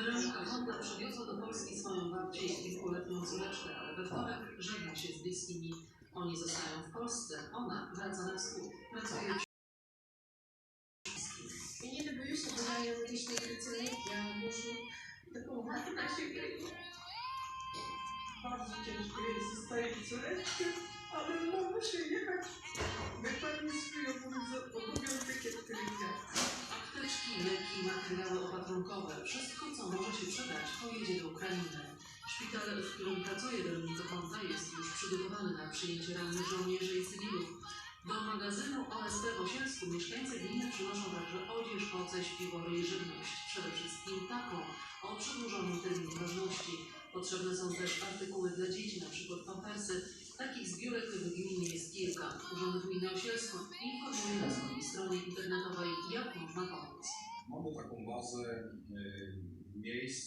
Weronika Honda przywiozła do Polski swoją babcię i kilkuletnią córeczkę, ale we wtorek żegna się z bliskimi. Oni zostają w Polsce, ona wraca na wschód. Pracuje Мені не боюся, бо я юридичний працівник, я можу допомагати нашій країні. Bardzo ciężko jest zostawić córeczkę, ale no muszę jechać. Materiały opatrunkowe, wszystko co może się przydać, pojedzie do Ukrainy. Szpital, w którym pracuje Weronika Honda jest już przygotowany na przyjęcie rannych żołnierzy i cywilów. Do magazynu OSP w Osielsku mieszkańcy gminy przynoszą także odzież, koce, śpiwory i żywność. Przede wszystkim taką o przedłużonym terminie ważności. Potrzebne są też artykuły dla dzieci, np. pampersy. Takich zbiórek w gminie jest kilka. Urząd Gminy Osielsku informuje na swojej stronie internetowej, Opa, com vossa uh, eh, mulheres